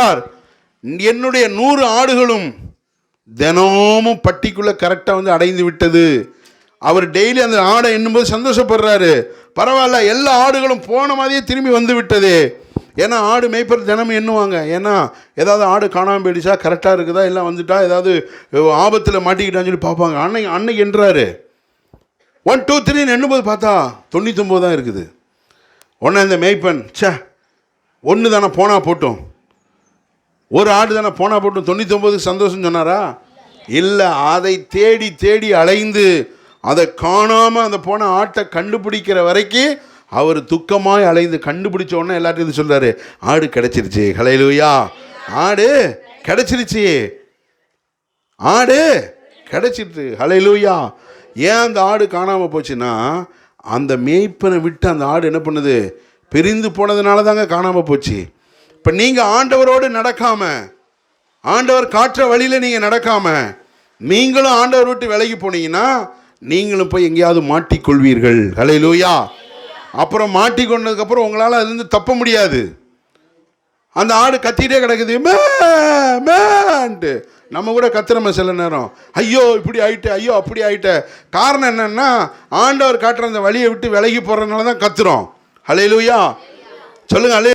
சொல்கிறார் என்னுடைய நூறு ஆடுகளும் தினமும் பட்டிக்குள்ளே கரெக்டாக வந்து அடைந்து விட்டது. அவர் டெய்லி அந்த ஆடை எண்ணும்போது சந்தோஷப்படுறாரு. பரவாயில்ல எல்லா ஆடுகளும் போன மாதிரியே திரும்பி வந்து விட்டது. ஏன்னா ஆடு மேய்ப்பர் தினமும் எண்ணுவாங்க. ஏன்னா ஏதாவது ஆடு காணாமல் போயிடுச்சா கரெக்டாக இருக்குதா எல்லாம் வந்துட்டா ஏதாவது ஆபத்தில் மாட்டிக்கிட்டான்னு சொல்லி பார்ப்பாங்க. அன்னைக்கு அன்னைக்கு என்றாரு. ஒன் டூ த்ரீன்னு எண்ணும்போது பார்த்தா தொண்ணூத்தொம்பது தான் இருக்குது. உடனே இந்த மேய்ப்பன் ச்சே ஒன்று தானே போனால் போட்டோம். ஒரு ஆடு தானே போனால் போட்டு தொண்ணூத்தொம்பதுக்கு சந்தோஷம் சொன்னாரா? இல்லை அதை தேடி தேடி அலைந்து அதை காணாமல் அந்த போன ஆட்டை கண்டுபிடிக்கிற வரைக்கும் அவர் துக்கமாய் அலைந்து கண்டுபிடிச்ச உடனே எல்லாத்தையும் சொல்கிறாரு ஆடு கிடச்சிருச்சு ஹலையிலுயா ஆடு கிடச்சிருச்சு. ஆடு கிடச்சிட்டு ஹலையிலுயா ஏன் அந்த ஆடு காணாமல் போச்சுன்னா அந்த மேய்ப்பனை விட்டு அந்த ஆடு என்ன பண்ணுது? பிரிந்து போனதுனால தாங்க காணாமல் போச்சு. இப்போ நீங்கள் ஆண்டவரோடு நடக்காம ஆண்டவர் காற்ற வழியில் நீங்கள் நடக்காம நீங்களும் ஆண்டவர் விட்டு விலகி போனீங்கன்னா நீங்களும் போய் எங்கேயாவது மாட்டிக்கொள்வீர்கள் லூயா அப்புறம் மாட்டிக்கொண்டதுக்கப்புறம் உங்களால் அதுலேருந்து தப்ப முடியாது. அந்த ஆடு கத்திட்டே கிடக்குது. மே மேன்ட்டு. நம்ம கூட கத்துறோமே சில நேரம். ஐயோ இப்படி ஆயிட்டு ஐயோ அப்படி ஆயிட்ட. காரணம் என்னன்னா ஆண்டவர் காட்டுற அந்த வழியை விட்டு விலகி போகிறதுனால தான் கத்துறோம். ஹலையிலூயா சொல்லுங்க அலே